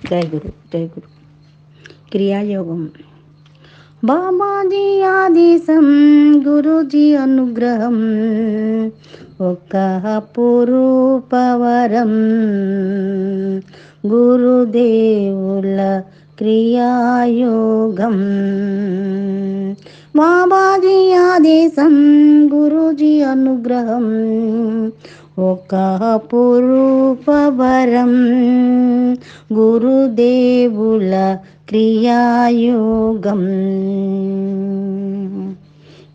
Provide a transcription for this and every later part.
జై గురు జై గురు క్రియాయోగం బాబాజీ ఆదేశం గురుజీ అనుగ్రహం ఒక్క పురూపవరం గురుదేవుల క్రియాయోగం బాబాజీ ఆదేశం గురుజీ అనుగ్రహం ఒక పురూపవరం. గురుదేవుల క్రియాయోగం.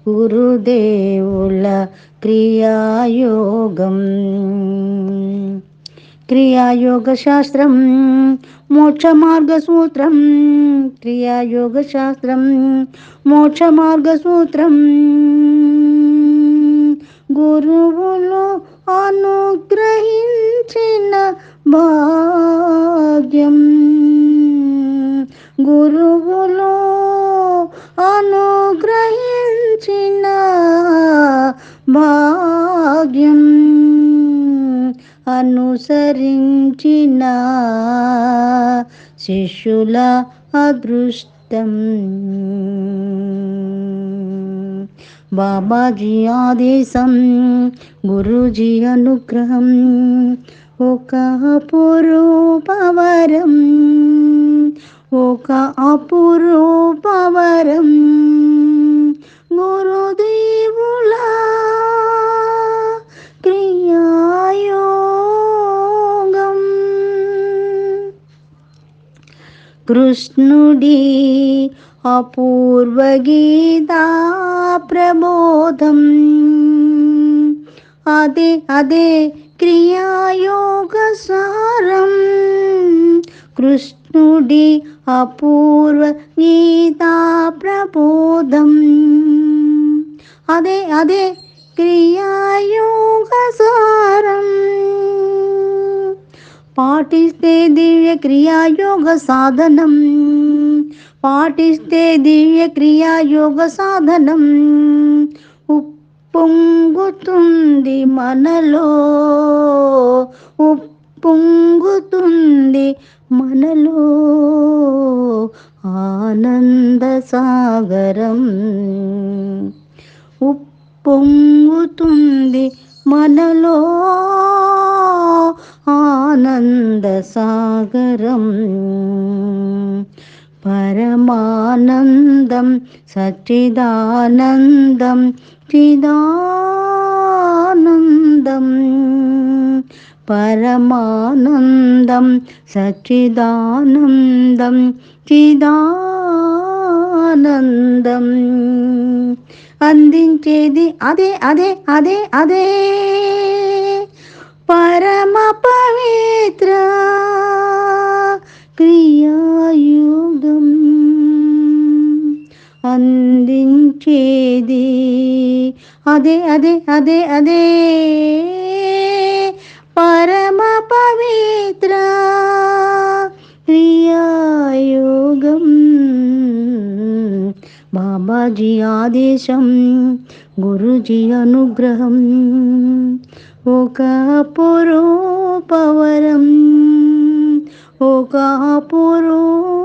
గురుదేవుల క్రియాయోగం. క్రియాయోగ శాస్త్రం మోక్ష మార్గ సూత్రం క్రియాయోగ శాస్త్రం మోక్ష మార్గ సూత్రం గురువులు అనుగ్రహించిన భాగ్యం. గురువులు అనుగ్రహించిన భాగ్యం. అనుసరించిన శిష్యుల అదృష్టం. బాబాజీ ఆదేశం గురూజీ అనుగ్రహం ఒక అపురూపవరం ఒక అపురూపవరం గురుదేవుల క్రియాయోగం కృష్ణుడి अपूर्वगीताप्रबोधम् अदे अदे क्रियायोगसारं कृष्णुडि अपूर्वगीताप्रबोधम् अदे अदे ക്രിയായോഗസാരം പാഠിസ്തേ ദിവ്യ ക്രിയായോഗ സാധനം పాటిస్తే దివ్య క్రియాయోగ సాధనం సాధనం. ఉప్పొంగుతుంది మనలో ఉప్పొంగుతుంది మనలో ఆనంద సాగరం. ఉప్పొంగుతుంది మనలో ఆనంద సాగరం. పరమానందం సచ్చిదానందం చిదానందం పరమానందం సచ్చిదానందం చిదానందం అందించేది అదే అదే అదే అదే అందించేది. అదే అదే అదే అదే. పరమ పవిత్ర క్రియాయోగం. బాబాజీ ఆదేశం గురుజీ అనుగ్రహం. ఒక పురూపవరం ఒక పురో